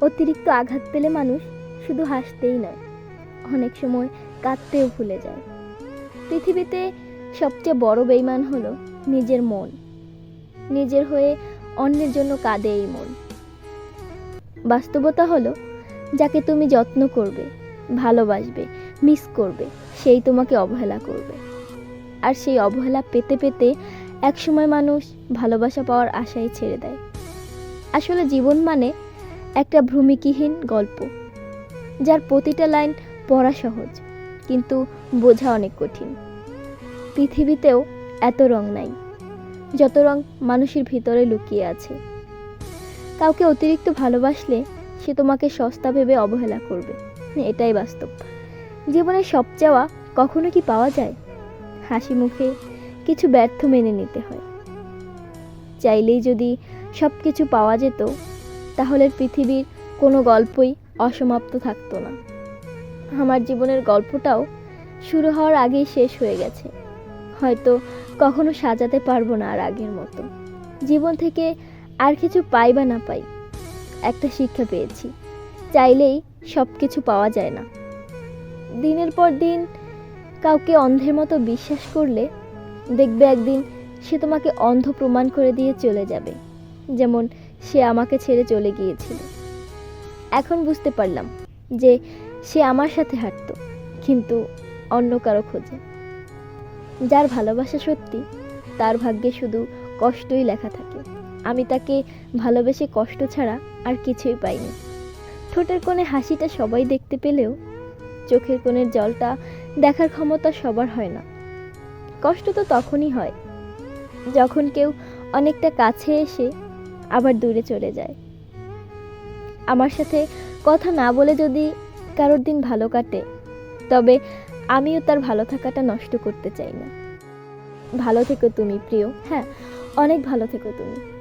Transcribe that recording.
অতিরিক্ত আঘাত পেলে মানুষ শুধু হাসতেই নয়, অনেক সময় কাঁদতেও ভুলে যায়। পৃথিবীতে সবচেয়ে বড় বেইমান হলো নিজের মন। নিজের হয়ে অন্যের জন্য কাঁদে এই মন। বাস্তবতা হলো, যাকে তুমি যত্ন করবে, ভালোবাসবে, মিস করবে, সেই তোমাকে অবহেলা করবে। আর সেই অবহেলা পেতে পেতে একসময় মানুষ ভালোবাসা পাওয়ার আশাই ছেড়ে দেয়। আসলে জীবন মানে একটা ভূমিকিহীন গল্প, যার প্রতিটা লাইন পড়া সহজ, কিন্তু বোঝা অনেক কঠিন। পৃথিবীতেও এত রং নাই, যত রং মানুষের ভিতরে লুকিয়ে আছে। কাউকে অতিরিক্ত ভালোবাসলে সে তোমাকে সস্তা ভেবে অবহেলা করবে, এটাই বাস্তব। জীবনে সব চাওয়া কখনো কি পাওয়া যায়? হাসি মুখে কিছু ব্যর্থ মেনে নিতে হয়। চাইলেই যদি সব কিছু পাওয়া যেত তাহলে পৃথিবীর কোনো গল্পই অসমাপ্ত থাকতো না। আমার জীবনের গল্পটাও শুরু হওয়ার আগেই শেষ হয়ে গেছে। হয়তো কখনো সাজাতে পারব না আর আগের মতো। জীবন থেকে আর কিছু পাই বা না পাই, একটা শিক্ষা পেয়েছি। চাইলেই সব কিছু পাওয়া যায় না। দিনের পর দিন কাউকে অন্ধের মতো বিশ্বাস করলে দেখবে একদিন সে তোমাকে অন্ধ প্রমাণ করে দিয়ে চলে যাবে। যেমন সে আমাকে ছেড়ে চলে গিয়েছিল। এখন বুঝতে পারলাম যে সে আমার সাথে হাঁটতো, কিন্তু অন্য কারও খোঁজে। যার ভালোবাসা সত্যি, তার ভাগ্যে শুধু কষ্টই লেখা থাকে। আমি তাকে ভালোবেসে কষ্ট ছাড়া আর কিছুই পাইনি। ঠোঁটের কোণে হাসিটা সবাই দেখতে পেলেও চোখের কোণের জলটা দেখার ক্ষমতা সবার হয় না। কষ্ট তো তখনই হয়, যখন কেউ অনেকটা কাছে এসে আবার দূরে চলে যায়। আমার সাথে কথা না বলে যদি কারোর দিন ভালো কাটে, তবে আমিও তার ভালো থাকাটা নষ্ট করতে চাই না। ভালো থেকো তুমি, প্রিয়। হ্যাঁ অনেক ভালো থেকো তুমি।